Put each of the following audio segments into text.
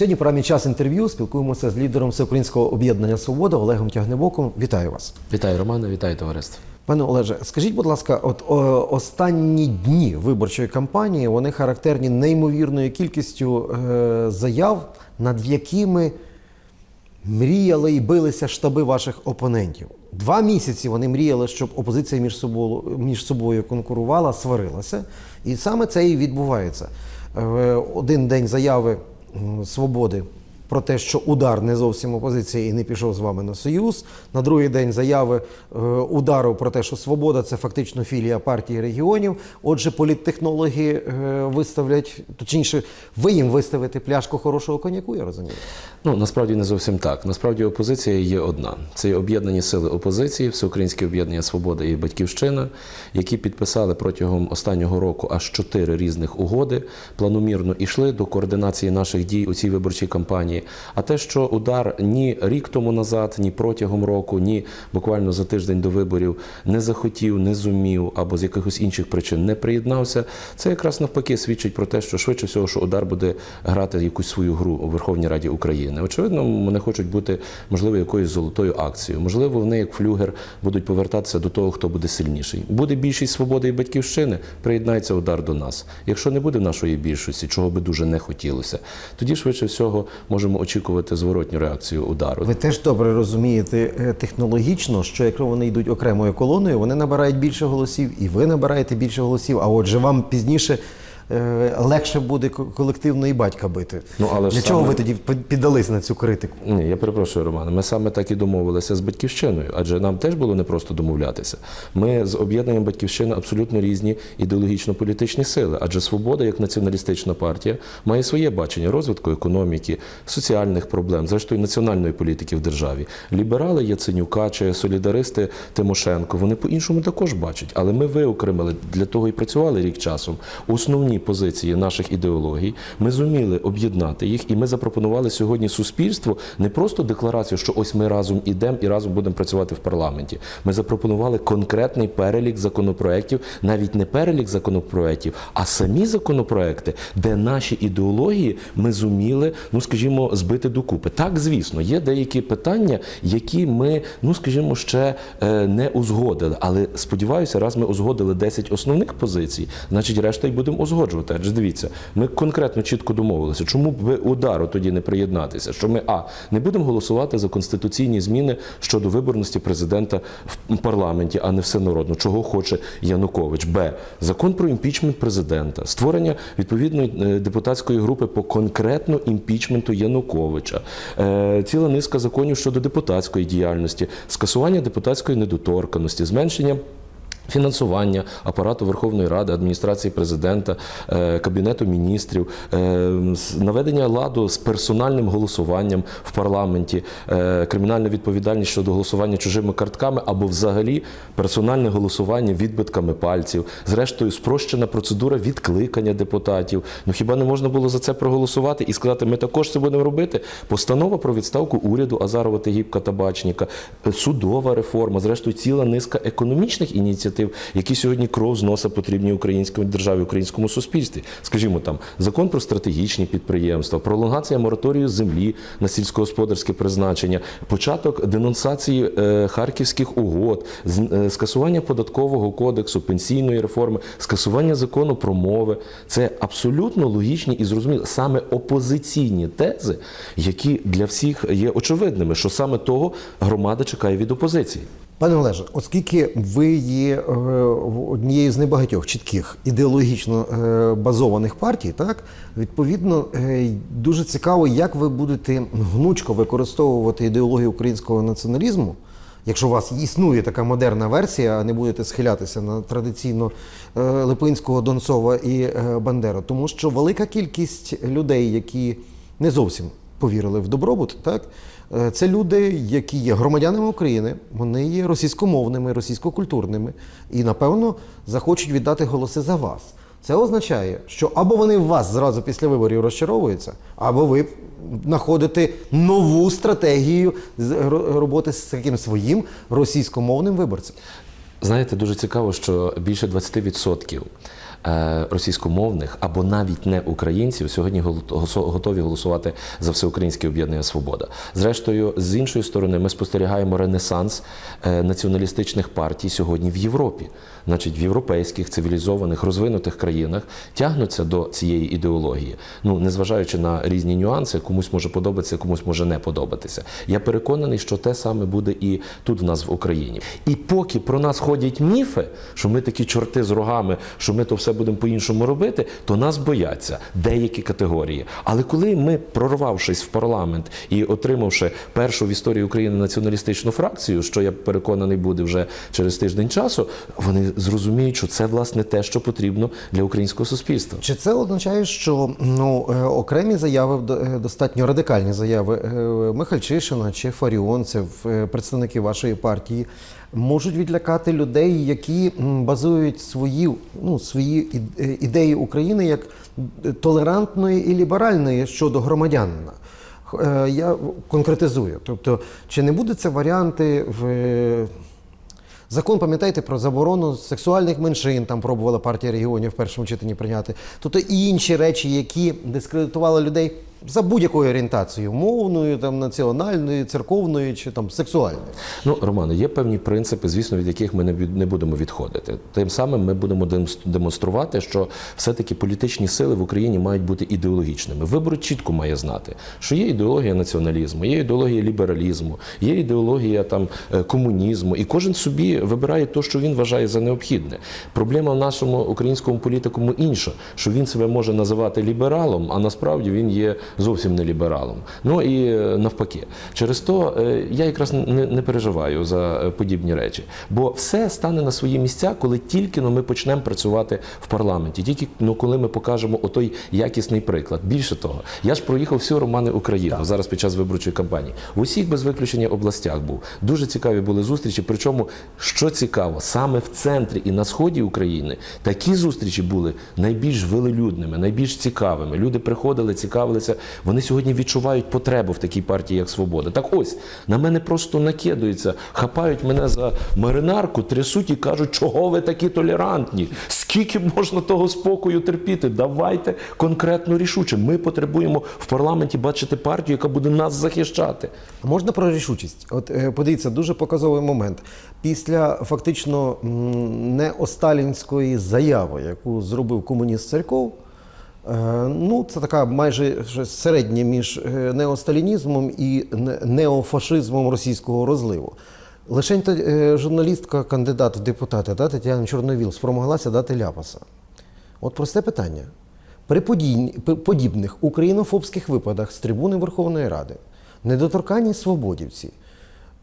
Сьогодні в програмі час інтерв'ю спілкуємося з лідером Всеукраїнського об'єднання Свобода Олегом Тягнебоком. Вітаю вас. Вітаю, Романе, вітаю товариство. Пане Олеже, скажіть, будь ласка, от о, останні дні виборчої кампанії вони характерні неймовірною кількістю е, заяв, над якими мріяли і билися штаби ваших опонентів. Два місяці вони мріяли, щоб опозиція між собою, між собою конкурувала, сварилася. І саме це і відбувається. Е, один день заяви свободи про те, що удар не зовсім опозиція і не пішов з вами на союз. На другий день заяви е, удару про те, що свобода це фактично філія партії регіонів. Отже, політтехнологи е, виставлять, точніше, ви їм виставите пляшку хорошого коньяку, я розумію. Ну насправді не зовсім так. Насправді опозиція є одна. Це є об'єднані сили опозиції, Всеукраїнське об'єднання Свобода і Батьківщина, які підписали протягом останнього року аж чотири різних угоди, планомірно йшли до координації наших дій у цій виборчій кампанії. А те, що удар ні рік тому назад, ні протягом року, ні буквально за тиждень до виборів не захотів, не зумів або з якихось інших причин не приєднався, це якраз навпаки свідчить про те, що швидше всього, що удар буде грати якусь свою гру у Верховній Раді України. Очевидно, вони хочуть бути можливо якоюсь золотою акцією. Можливо, вони як флюгер будуть повертатися до того, хто буде сильніший. Буде більшість свободи і батьківщини, приєднається удар до нас. Якщо не буде нашої більшості, чого би дуже не хотілося, тоді швидше всього можемо очікувати зворотню реакцію удару. Ви теж добре розумієте е, технологічно, що якщо вони йдуть окремою колоною, вони набирають більше голосів, і ви набираєте більше голосів. А отже, вам пізніше легше буде ко- колективно і батька бити. Ну, але ж Для чого саме- ви тоді піддались на цю критику? Ні, я перепрошую, Романе. Ми саме так і домовилися з батьківщиною, адже нам теж було непросто домовлятися. Ми з об'єднанням батьківщини абсолютно різні ідеологічно-політичні сили, адже свобода, як націоналістична партія, має своє бачення розвитку економіки, соціальних проблем, зрештою національної політики в державі. Ліберали Яценюка чи солідаристи Тимошенко, вони по-іншому також бачать. Але ми виокремили для того і працювали рік часом. Основні позиції наших ідеологій. Ми зуміли об'єднати їх, і ми запропонували сьогодні суспільству не просто декларацію, що ось ми разом ідемо і разом будемо працювати в парламенті. Ми запропонували конкретний перелік законопроєктів, навіть не перелік законопроєктів, а самі законопроекти, де наші ідеології ми зуміли, ну скажімо, збити докупи. Так, звісно, є деякі питання, які ми, ну скажімо, ще е, не узгодили. Але сподіваюся, раз ми узгодили 10 основних позицій, значить решта й будемо узгоджувати. Адже дивіться, ми конкретно чітко домовилися, чому б удару тоді не приєднатися? Що ми а не будемо голосувати за конституційні зміни щодо виборності президента в парламенті, а не всенародно, чого хоче Янукович. Б. Закон про імпічмент президента, створення відповідної е, депутатської групи по конкретно імпічменту Януковича, е, ціла низка законів щодо депутатської діяльності, скасування депутатської недоторканості, зменшення. Фінансування апарату Верховної Ради, адміністрації президента, е, кабінету міністрів, е, наведення ладу з персональним голосуванням в парламенті, е, кримінальна відповідальність щодо голосування чужими картками або взагалі персональне голосування відбитками пальців. Зрештою, спрощена процедура відкликання депутатів. Ну хіба не можна було за це проголосувати і сказати, ми також це будемо робити? Постанова про відставку уряду Азарова Тегібка Табачніка, е, судова реформа, зрештою, ціла низка економічних ініціатив, які сьогодні кров з носа потрібні українській державі, українському суспільстві. Скажімо, там закон про стратегічні підприємства, пролонгація мораторію землі на сільськогосподарське призначення, початок денонсації е, харківських угод, з- е, скасування податкового кодексу, пенсійної реформи, скасування закону про мови. Це абсолютно логічні і зрозумілі саме опозиційні тези, які для всіх є очевидними, що саме того громада чекає від опозиції. Пане Олеже, оскільки ви є е, однією з небагатьох чітких ідеологічно е, базованих партій, так відповідно е, дуже цікаво, як ви будете гнучко використовувати ідеологію українського націоналізму. Якщо у вас існує така модерна версія, а не будете схилятися на традиційно Липинського, Донцова і Бандеру, тому що велика кількість людей, які не зовсім повірили в добробут, так це люди, які є громадянами України, вони є російськомовними, російськокультурними, і напевно захочуть віддати голоси за вас. Це означає, що або вони в вас зразу після виборів розчаровуються, або ви знаходите нову стратегію роботи з таким своїм російськомовним виборцем. Знаєте, дуже цікаво, що більше 20% е, російськомовних або навіть не українців сьогодні готові голосувати за всеукраїнське об'єднання Свобода. Зрештою, з іншої сторони, ми спостерігаємо ренесанс е, націоналістичних партій сьогодні в Європі. Значить, в європейських цивілізованих розвинутих країнах тягнуться до цієї ідеології. Ну, незважаючи на різні нюанси, комусь може подобатися, комусь може не подобатися. Я переконаний, що те саме буде і тут в нас в Україні. І поки про нас ходять міфи, що ми такі чорти з рогами, що ми то все будемо по-іншому робити, то нас бояться деякі категорії. Але коли ми, прорвавшись в парламент і отримавши першу в історії України націоналістичну фракцію, що я переконаний буде вже через тиждень часу, вони зрозуміють, що це власне те, що потрібно для українського суспільства. Чи це означає, що ну, е, окремі заяви, е, достатньо радикальні заяви е, Михальчишина чи Фаріонцев, представники вашої партії, можуть відлякати людей, які базують свої, ну, свої е, ідеї України як толерантної і ліберальної щодо громадянина? Е, Я конкретизую. Тобто, чи не буде це варіанти в. е, Закон, пам'ятаєте, про заборону сексуальних меншин, там пробувала партія регіонів в першому читанні прийняти. Тобто і інші речі, які дискредитували людей за будь-якою орієнтацією мовною, там, національною, церковною чи там сексуальною. Ну, Романе, є певні принципи, звісно, від яких ми не будемо відходити. Тим самим ми будемо демонструвати, що все-таки політичні сили в Україні мають бути ідеологічними. Вибор чітко має знати, що є ідеологія націоналізму, є ідеологія лібералізму, є ідеологія там е, комунізму, і кожен собі вибирає те, що він вважає за необхідне. Проблема в нашому українському політикуму інша, що він себе може називати лібералом, а насправді він є зовсім не лібералом. Ну і е, навпаки. Через то е, я якраз не, не переживаю за е, подібні речі, бо все стане на свої місця, коли тільки ну, ми почнемо працювати в парламенті, тільки ну, коли ми покажемо отой якісний приклад. Більше того, я ж проїхав всю Романи Україну зараз під час виборчої кампанії. В усіх без виключення областях був. Дуже цікаві були зустрічі. Причому, що цікаво, саме в центрі і на сході України такі зустрічі були найбільш велелюдними, найбільш цікавими. Люди приходили, цікавилися. Вони сьогодні відчувають потребу в такій партії, як Свобода. Так ось на мене просто накидаються, хапають мене за маринарку, трясуть і кажуть, чого ви такі толерантні? Скільки можна того спокою терпіти? Давайте конкретно рішуче. Ми потребуємо в парламенті бачити партію, яка буде нас захищати. Можна про рішучість? От е, подивіться, дуже показовий момент. Після фактично м, неосталінської заяви, яку зробив комуніст Церков, ну це така майже щось середнє між е, неосталінізмом і неофашизмом російського розливу. Лишень е, журналістка, кандидат в депутати да, Тетяна Чорновіл спромоглася дати ляпаса. От просте питання. При подібних українофобських випадах з трибуни Верховної Ради недоторканні свободівці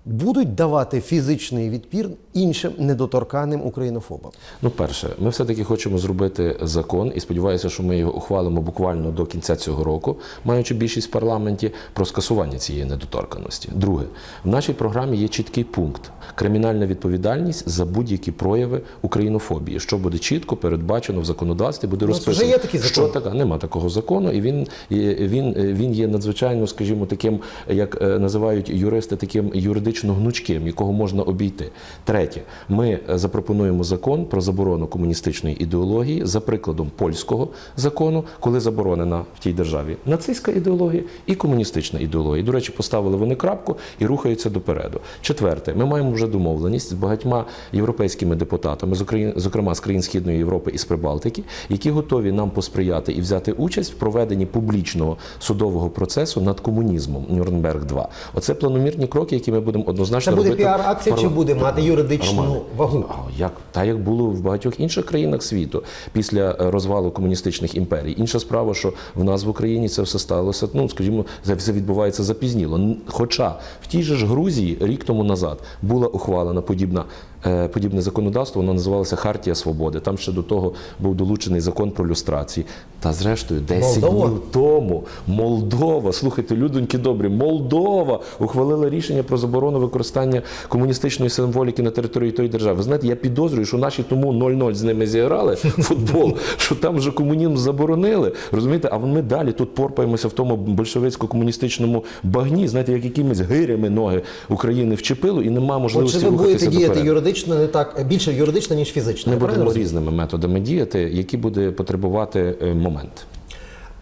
будуть давати фізичний відпір іншим недоторканним українофобам. Ну, перше, ми все-таки хочемо зробити закон і сподіваюся, що ми його ухвалимо буквально до кінця цього року, маючи більшість в парламенті про скасування цієї недоторканості. Друге, в нашій програмі є чіткий пункт: кримінальна відповідальність за будь-які прояви українофобії, що буде чітко передбачено в законодавстві, буде У нас розписано. вже є такий закон. Що така? Нема такого закону, і він, він, він є надзвичайно, скажімо, таким, як е, називають юристи, таким юридично гнучким, якого можна обійти. Третє, ми е, запропонуємо закон про заборону комуністичної ідеології за прикладом польського закону, коли заборонена в тій державі нацистська ідеологія і комуністична ідеологія. До речі, поставили вони крапку і рухаються допереду. Четверте, ми маємо вже домовленість з багатьма європейськими депутатами, зокрема з країн Східної Європи і з Прибалтики, які готові нам посприяти і взяти участь в проведенні публічного судового процесу над комунізмом Нюрнберг 2 Оце планомірні кроки, які ми будемо однозначно Це буде робити. піар-акція в чи буде мати юридичну Романе, вагу? а як та як було в багатьох інших країнах світу після е, розвалу комуністичних імперій. Інша справа, що в нас в Україні це все сталося. Ну скажімо, це все відбувається запізніло. Хоча в тій же ж Грузії рік тому назад була ухвалена подібна. Е, Подібне законодавство воно називалося Хартія Свободи. Там ще до того був долучений закон про люстрації. Та зрештою, 10 Молдова? днів тому Молдова, слухайте, людоньки добрі, Молдова ухвалила рішення про заборону використання комуністичної символіки на території тої держави. Ви знаєте, я підозрюю, що наші тому 0-0 з ними зіграли футбол, що там вже комунізм заборонили. Розумієте, а ми далі тут порпаємося в тому большевицько-комуністичному багні, знаєте, як якимись гирями ноги України вчепило, і нема можливості ви будете діяти юридично? Юридично не так більше юридично, ніж фізично. Ми будемо розумію? різними методами діяти, які буде потребувати е, момент.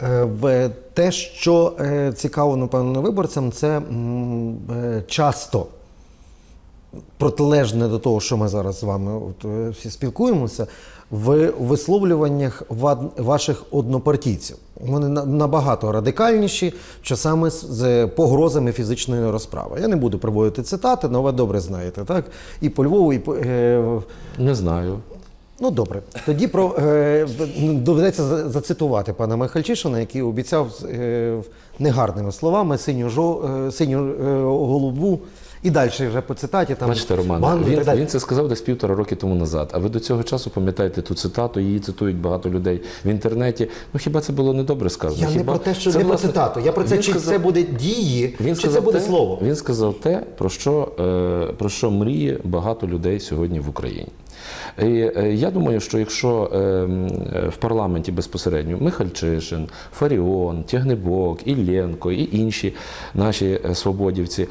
Е, в те, що е, цікаво, напевно, виборцям, це часто протилежне до того, що ми зараз з вами от, е, всі спілкуємося, в висловлюваннях ваших однопартійців. Вони на- набагато радикальніші, часами з- з погрозами фізичної розправи. Я не буду приводити цитати, але ви добре знаєте, так? І по Львову, і по. Е, Не знаю. Ну добре, тоді про е, доведеться за- зацитувати пана Михальчишина, який обіцяв е, негарними словами синю жо, е, синю е, голубу. І далі вже по цитаті там Бачите, Роман, банду він, він це сказав десь півтора роки тому назад. А ви до цього часу пам'ятаєте ту цитату, її цитують багато людей в інтернеті. Ну хіба це було недобре сказано? Я не про те, що це, не про власне, цитату. Я про це, він чи сказав- це буде дії, Він чи це буде те, слово. Він сказав те, про що, е, про що мріє багато людей сьогодні в Україні. І е, я думаю, що якщо е, м, е, в парламенті безпосередньо Михальчишин, Фаріон, Тягнебок, Ілленко і інші наші е, свободівці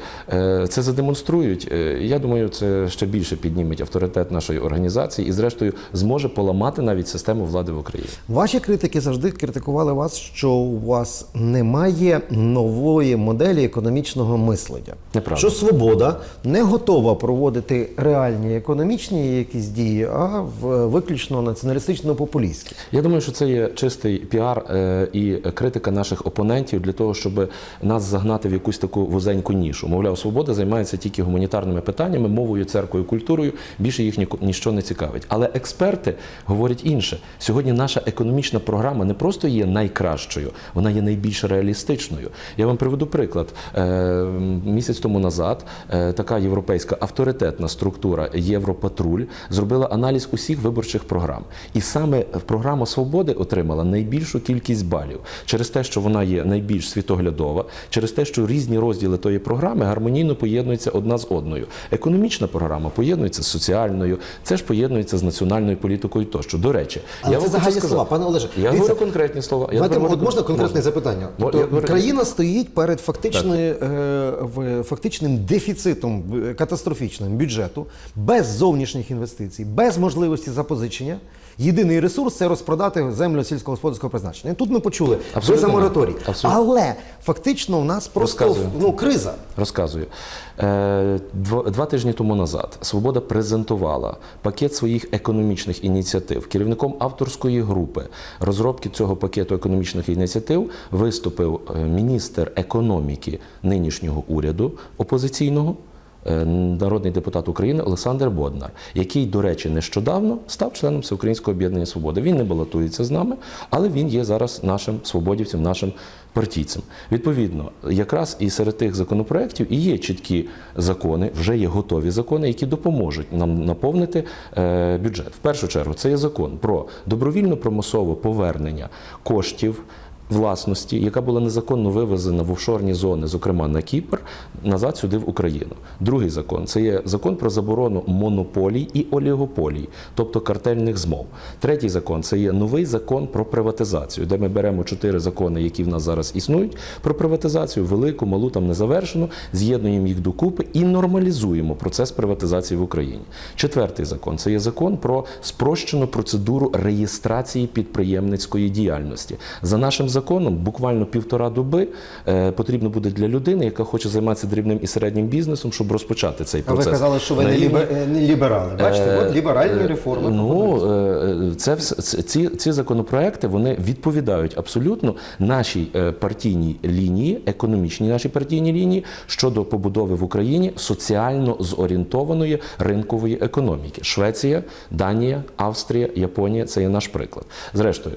це задемонструють, я думаю, це ще більше підніметь авторитет нашої організації і, зрештою, зможе поламати навіть систему влади в Україні. Ваші критики завжди критикували вас, що у вас немає нової моделі економічного мислення. Неправда. Що свобода не готова проводити реальні економічні якісь дії, а в виключно націоналістично-популістські. Я думаю, що це є чистий піар е, і критика наших опонентів для того, щоб нас загнати в якусь таку вузеньку нішу. Мовляв, свобода займається тільки гуманітарними питаннями, мовою, церквою, культурою. Більше їх ні, ніщо не цікавить. Але експерти говорять інше. Сьогодні наша економічна програма не просто є найкращою, вона є найбільш реалістичною. Я вам приведу приклад. Е, Місяць тому назад е, така європейська авторитетна структура Європатруль зробила аналіз усіх виборчих програм. І саме програма свободи отримала найбільшу кількість балів через те, що вона є найбільш світоглядова, через те, що різні розділи тої програми гармонійно поєднуються одна з одною. Економічна програма поєднується з соціальною, це ж поєднується з національною політикою тощо. До речі, Але це загальні сказати- слова, пане Олеже. Я говорю конкретні слова. Я тепер от можна конкретне запитання? Тобто, я країна стоїть перед фактичною, е, фактичним дефіцитом е, катастрофічним бюджету, без зовнішніх інвестицій, без можливості запозичення. Єдиний ресурс це розпродати землю сільськогосподарського призначення. І тут ми почули ви за мораторій. Абсолютно. Але фактично у нас просто Розказую. ну, криза. Розказую. Е, Два, два тижні тому назад Свобода презентувала пакет своїх економічних ініціатив. Керівником авторської групи розробки цього пакету економічних ініціатив виступив е, міністр економіки нинішнього уряду опозиційного. Е, Народний депутат України Олександр Боднар, який, до речі, нещодавно став членом Всеукраїнського об'єднання Свободи. Він не балотується з нами, але він є зараз нашим свободівцем, нашим партійцем. Відповідно, якраз і серед тих законопроєктів і є чіткі закони, вже є готові закони, які допоможуть нам наповнити е, бюджет. В першу чергу, це є закон про добровільно примусове повернення коштів. Власності, яка була незаконно вивезена в офшорні зони, зокрема на Кіпр, назад сюди в Україну. Другий закон це є закон про заборону монополій і олігополій, тобто картельних змов. Третій закон це є новий закон про приватизацію, де ми беремо чотири закони, які в нас зараз існують, про приватизацію, велику, малу, там незавершену, з'єднуємо їх докупи і нормалізуємо процес приватизації в Україні. Четвертий закон це є закон про спрощену процедуру реєстрації підприємницької діяльності. За нашим законом, буквально півтора доби е, потрібно буде для людини, яка хоче займатися дрібним і середнім бізнесом, щоб розпочати цей А ви процес. казали, що ви не, рівні- лібе- е, не ліберали. Бачите, Е, от ліберальні е, реформи. Ну це вс- ц- ці, ці законопроекти вони відповідають абсолютно нашій партійній лінії, економічній нашій партійній лінії щодо побудови в Україні соціально зорієнтованої ринкової економіки. Швеція, Данія, Австрія, Японія це є наш приклад. Зрештою,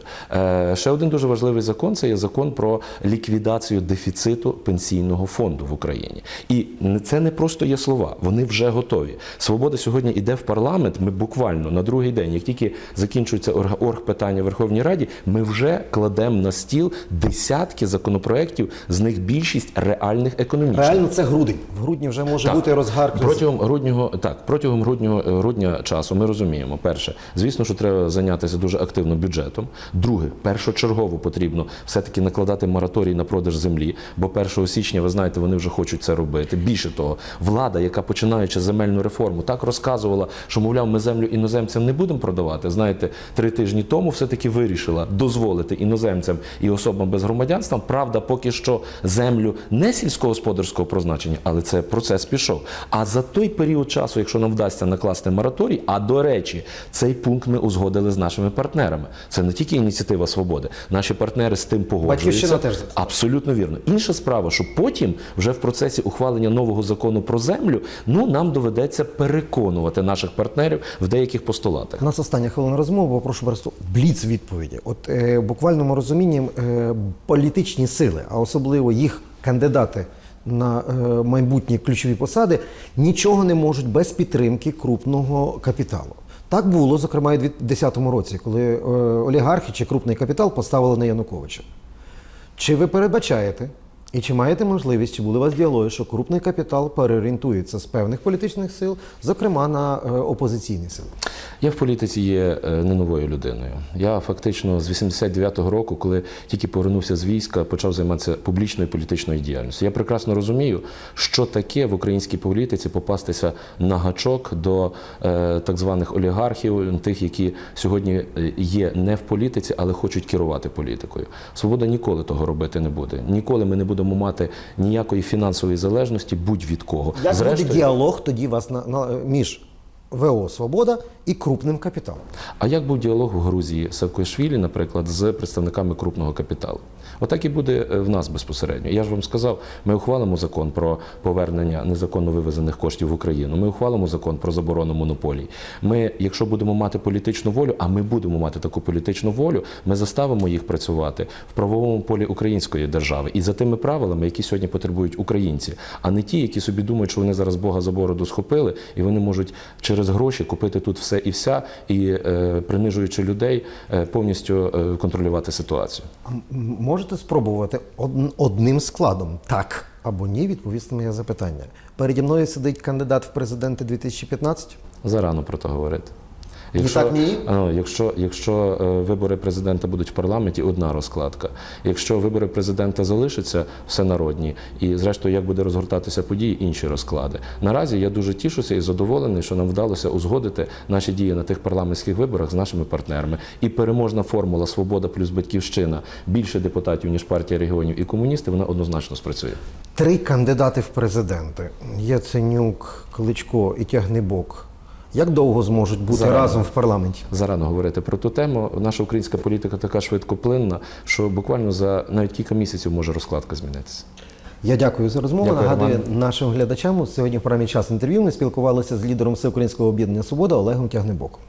ще один дуже важливий закон це є закон про ліквідацію дефіциту пенсійного фонду в Україні. І це не просто є слова, вони вже готові. Свобода сьогодні йде в парламент. Ми буквально на другий день, як тільки закінчується орг, оргпитання в Верховній Раді, ми вже кладемо на стіл десятки законопроєктів, з них більшість реальних економічних. Реально це грудень. В грудні вже може Так. бути розгар. Протягом груднього так, протягом груднього грудня часу ми розуміємо. Перше, звісно, що треба зайнятися дуже активно бюджетом. Друге, першочергово потрібно все-таки накладати мораторій на продаж землі. Бо 1 січня, ви знаєте, вони вже хочуть це робити. Більше того, влада, яка починаючи земельну реформу, так розказувала, що мовляв, ми землю іноземцям не будемо продавати. Знаєте, три тижні тому все-таки вирішила дозволити іноземцям і особам без громадянства. Правда, поки що землю не сільськогосподарського призначення, але це процес пішов. А за той період часу, якщо нам вдасться накласти мораторій, а до речі, цей пункт ми узгодили з нашими партнерами. Це не тільки ініціатива свободи. Наші партнери з тим погоджуються. Батьківщина теж. Абсолютно вірно. Інша справа, що потім, вже в процесі ухвалення нового закону про землю, ну нам доведеться переконувати наших партнерів в деяких постулатах. У нас остання хвилина розмови, бо прошу просто бліц відповіді. От е, буквальному розумінні е, політичні сили, а особливо їх кандидати на е, майбутні ключові посади, нічого не можуть без підтримки крупного капіталу. Так було, зокрема, і у 2010 році, коли е, олігархи чи крупний капітал поставили на Януковича. Чи ви передбачаєте і чи маєте можливість, чи буде у вас діалоги, що крупний капітал переорієнтується з певних політичних сил, зокрема на е, опозиційні сили? Я в політиці є е, не новою людиною. Я фактично з 89-го року, коли тільки повернувся з війська, почав займатися публічною політичною діяльністю. Я прекрасно розумію, що таке в українській політиці попастися на гачок до е, так званих олігархів, тих, які сьогодні є не в політиці, але хочуть керувати політикою. Свобода ніколи того робити не буде. Ніколи ми не будемо мати ніякої фінансової залежності будь від кого. Як Зрештою- буде діалог тоді вас на, на, між ВО Свобода і крупним капіталом? А як був діалог у Грузії Саакашвілі, наприклад, з представниками крупного капіталу? Отак і буде е, в нас безпосередньо. Я ж вам сказав, ми ухвалимо закон про повернення незаконно вивезених коштів в Україну. Ми ухвалимо закон про заборону монополій. Ми, якщо будемо мати політичну волю, а ми будемо мати таку політичну волю, ми заставимо їх працювати в правовому полі української держави і за тими правилами, які сьогодні потребують українці, а не ті, які собі думають, що вони зараз Бога за бороду схопили, і вони можуть через гроші купити тут все і вся, і е, принижуючи людей, е, повністю е, контролювати ситуацію. А м- Можете спробувати одним складом так або ні відповісти на моє запитання. Переді мною сидить кандидат в президенти 2015? Зарано про це говорити. Ні так, ні? Ну, якщо, якщо е, вибори президента будуть в парламенті, одна розкладка. Якщо вибори президента залишаться всенародні, і зрештою, як буде розгортатися події, інші розклади. Наразі я дуже тішуся і задоволений, що нам вдалося узгодити наші дії на тих парламентських виборах з нашими партнерами. І переможна формула Свобода плюс батьківщина більше депутатів ніж партія регіонів і комуністи. Вона однозначно спрацює. Три кандидати в президенти: Яценюк, Кличко і Тягнебок. Як довго зможуть бути Зарано. разом в парламенті? Зарано говорити про ту тему. Наша українська політика така швидкоплинна, що буквально за навіть кілька місяців може розкладка змінитися. Я дякую за розмову. Дякую, Нагадую Роман. нашим глядачам. Сьогодні в програмі час інтерв'ю ми спілкувалися з лідером Всеукраїнського об'єднання Свобода Олегом Тягнебоком.